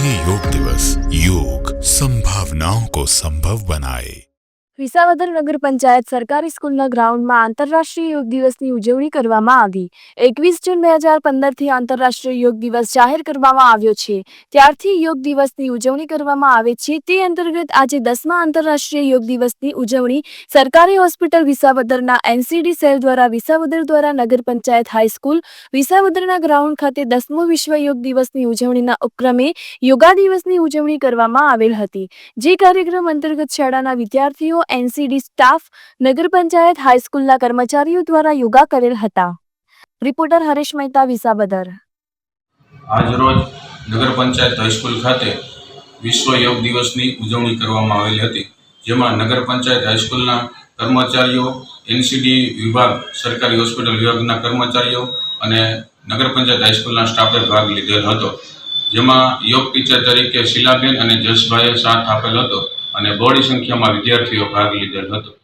राष्ट्रीय योग दिवस योग संभावनाओं को संभव बनाए વિસાવદર નગર પંચાયત સરકારી સ્કૂલના ગ્રાઉન્ડમાં આંતરરાષ્ટ્રીય યોગ દિવસની ઉજવણી કરવામાં આવી. એકવીસ જૂન બે હજાર પંદરથી આંતરરાષ્ટ્રીય યોગ દિવસ જાહેર કરવામાં આવ્યો છે. ત્યારથી યોગ દિવસની ઉજવણી કરવામાં આવે છે. તે અંતર્ગત આજે દસમા આંતરરાષ્ટ્રીય યોગ દિવસની ઉજવણી સરકારી હોસ્પિટલ વિસાવદરના એનસીડી સેલ દ્વારા વિસાવદર દ્વારા નગર પંચાયત હાઈસ્કૂલ, વિસાવદરના ગ્રાઉન્ડ ખાતે દસમો વિશ્વ યોગ દિવસની ઉજવણીના ઉપક્રમે યોગા દિવસની ઉજવણી કરવામાં આવેલ હતી. જે કાર્યક્રમ અંતર્ગત શાળાના વિદ્યાર્થીઓ એનસીડી સ્ટાફ નગર પંચાયત હાઈસ્કૂલના કર્મચારીઓ દ્વારા યોગા કરેલ હતા. રિપોર્ટર હરેશ મહેતા, વિસાવદર. આજરોજ નગર પંચાયત હાઈસ્કૂલ ખાતે વિશ્વ યોગ દિવસની ઉજવણી કરવામાં આવેલી હતી, જેમાં નગર પંચાયત હાઈસ્કૂલના કર્મચારીઓ, એનસીડી વિભાગ, સરકારી હોસ્પિટલ વિભાગના કર્મચારીઓ અને નગર પંચાયત હાઈસ્કૂલના સ્ટાફે ભાગ લીધેલ હતો, જેમાં યોગ ટીચર તરીકે શીલાબેન અને જસભાઈએ સાથ આપેલ હતો. અને બહોળી સંખ્યામાં વિદ્યાર્થીઓ ભાગ લીધેલ હતો.